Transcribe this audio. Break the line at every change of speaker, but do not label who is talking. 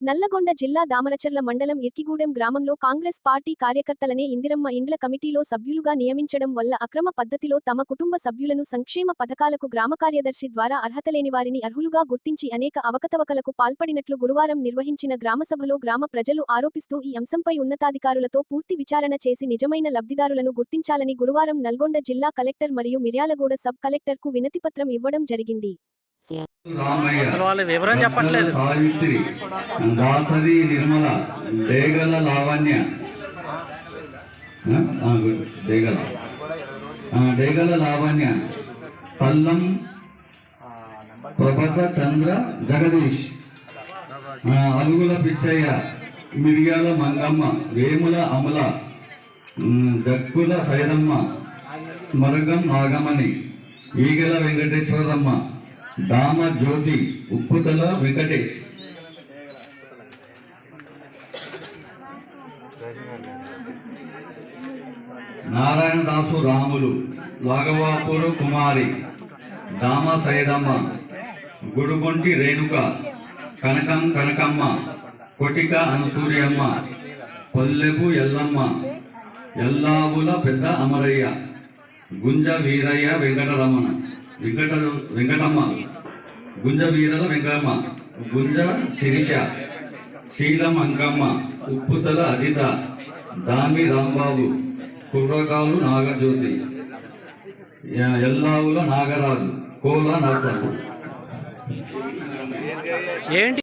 నల్లగొండ జిల్లా దామరచర్ల మండలం ఇర్కిగూడెం గ్రామంలో కాంగ్రెస్ పార్టీ కార్యకర్తలనే ఇందిరమ్మ ఇండ్ల కమిటీలో సభ్యులుగా నియమించడం వల్ల అక్రమ పద్ధతిలో తమ కుటుంబ సభ్యులను సంక్షేమ పథకాలకు గ్రామ కార్యదర్శి ద్వారా అర్హత లేని వారిని అర్హులుగా గుర్తించి అనేక అవకతవకలకు పాల్పడినట్లు గురువారం నిర్వహించిన గ్రామసభలో గ్రామ ప్రజలు ఆరోపిస్తూ ఈ అంశంపై ఉన్నతాధికారులతో పూర్తి విచారణ చేసి నిజమైన లబ్ధిదారులను గుర్తించాలని గురువారం నల్గొండ జిల్లా కలెక్టర్ మరియు మిర్యాలగూడ సబ్ కలెక్టర్కు వినతిపత్రం ఇవ్వడం జరిగింది.
అసలు వాళ్ళ వివరం చెప్పట్లేదు.
సావిత్రి దాసరి నిర్మల డేగల లావణ్య. డేగల. డేగల లావణ్య. పల్లం ప్రభత చంద్ర జగదీష్. అలుగుల పిచ్చయ్య మిరియాల మంగమ్మ వేముల అమల జక్కుల సైదమ్మ మరగం నాగమణి ఈగల వెంకటేశ్వరమ్మ. దామ జ్యోతి ఉప్పుతల వెంకటేష్. నారాయణ దాసు రాములు వాగవాపూరు కుమారి దామ సైదమ్మ గుడుగొంటి రేణుక కనకం కనకమ్మ కొటిక అనుసూర్యమ్మ కొల్లెపు ఎల్లమ్మ ఎల్లావుల పెద్ద అమరయ్య గుంజ వీరయ్య వెంకటరమణ వెంకట వెంకటమ్మ. గుంజ వీరల వెంకమ్మ గుంజ శిరీష శీలం అంకమ్మ ఉప్పుతల అజిత దామి రాంబాబు కుర్రకాలు నాగజ్యోతి ఎల్లావుల నాగరాజు కోల నరసమ్మ.
ఏంటి?